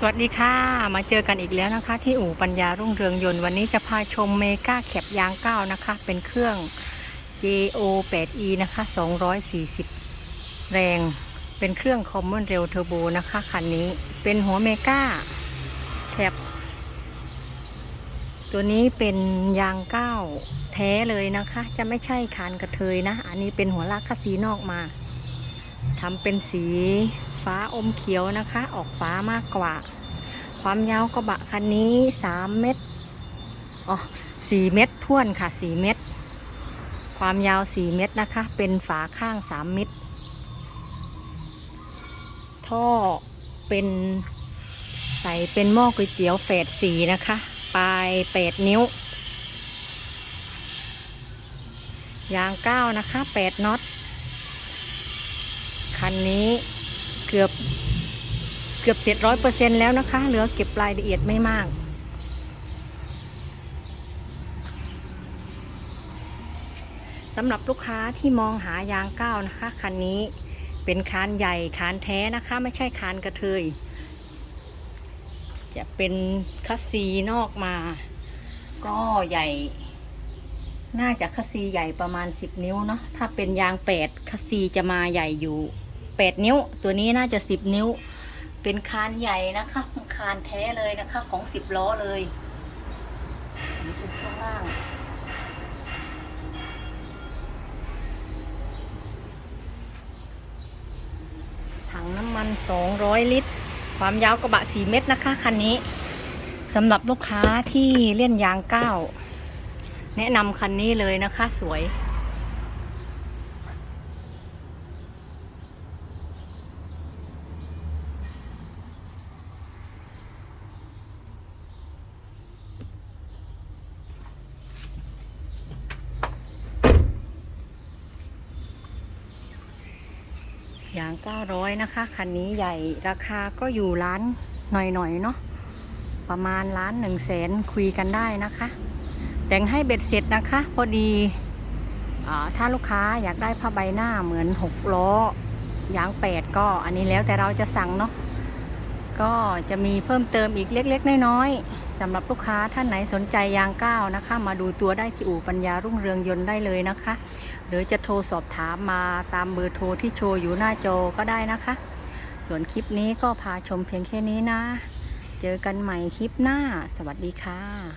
สวัสดีค่ะ มาเจอกันอีกแล้วนะคะ ที่อู่ปัญญารุ่งเรืองยนต์วันนี้จะพาชมเมกาแคปยางเก้านะคะ เป็นเครื่อง JO 8E นะคะ 240 แรง เป็นเครื่อง Common Rail Turbo นะคะคันนี้เป็นหัวเมกาแคปตัวนี้เป็นยางเก้าแท้เลยนะคะ จะไม่ใช่คานกระเทยนะ อันนี้เป็นหัวลากคัสซีนอกมาทำเป็นสี ฟ้าอมเขียวนะคะ ออกฟ้ามากกว่า ความยาวกระบะคันนี้3เมตรอ๋อ4เมตรท่วนค่ะ4เมตร ความยาว4เมตรนะคะ เป็นฝาข้าง3เมตร ท่อเป็นใส่เป็นหม้อก๋วยเตี๋ยวเฟดสีนะคะ ปลาย8นิ้ว ยางเก้านะคะ8น็อต คันนี้ เกือบเกือบเจ็ดร้อยเปอร์เซ็นแล้วนะคะ เหลือเก็บรายละเอียดไม่มาก สำหรับลูกค้าที่มองหายางก้าวนะคะ คันนี้เป็นคานใหญ่คานแท้นะคะ ไม่ใช่คานกระเทย จะเป็นคัสซีนอกมา ก็ใหญ่ น่าจะคัสซีใหญ่ประมาณ 10 นิ้วเนาะถ้าเป็นยาง8คัสซีจะมาใหญ่อยู่ 8 นิ้ว ตัวนี้น่าจะ 10 นิ้ว เป็นคานใหญ่นะคะคานแท้เลยนะคะ ของ 10 ล้อเลยอันนี้เป็นช่วงล่าง ถังน้ำมัน 200 ลิตร ความยาวกระบะ 4 เมตรนะคะ คันนี้สำหรับลูกค้าที่เล่นยางก้าวแนะนำคันนี้เลยนะคะสวย อย่าง900นะคะ คันนี้ใหญ่ราคาก็อยู่ล้านหน่อยๆเนาะประมาณล้านหนึ่งแสนคุยกันได้นะคะ แต่งให้เบ็ดเสร็จนะคะ พอดีอาถ้าลูกค้าอยากได้ผ้าใบหน้าเหมือน6ล้อยางแปดก็อันนี้แล้วแต่เราจะสั่งเนาะ ก็จะมีเพิ่มเติมอีกเล็ก ๆ น้อยๆสำหรับลูกค้าท่านไหนสนใจยางก้าวนะคะ มาดูตัวได้ที่อู่ปัญญารุ่งเรืองยนต์ได้เลยนะคะ หรือจะโทรสอบถามมาตามเบอร์โทรที่โชว์อยู่หน้าจอก็ได้นะคะ ส่วนคลิปนี้ก็พาชมเพียงแค่นี้นะ เจอกันใหม่คลิปหน้า สวัสดีค่ะ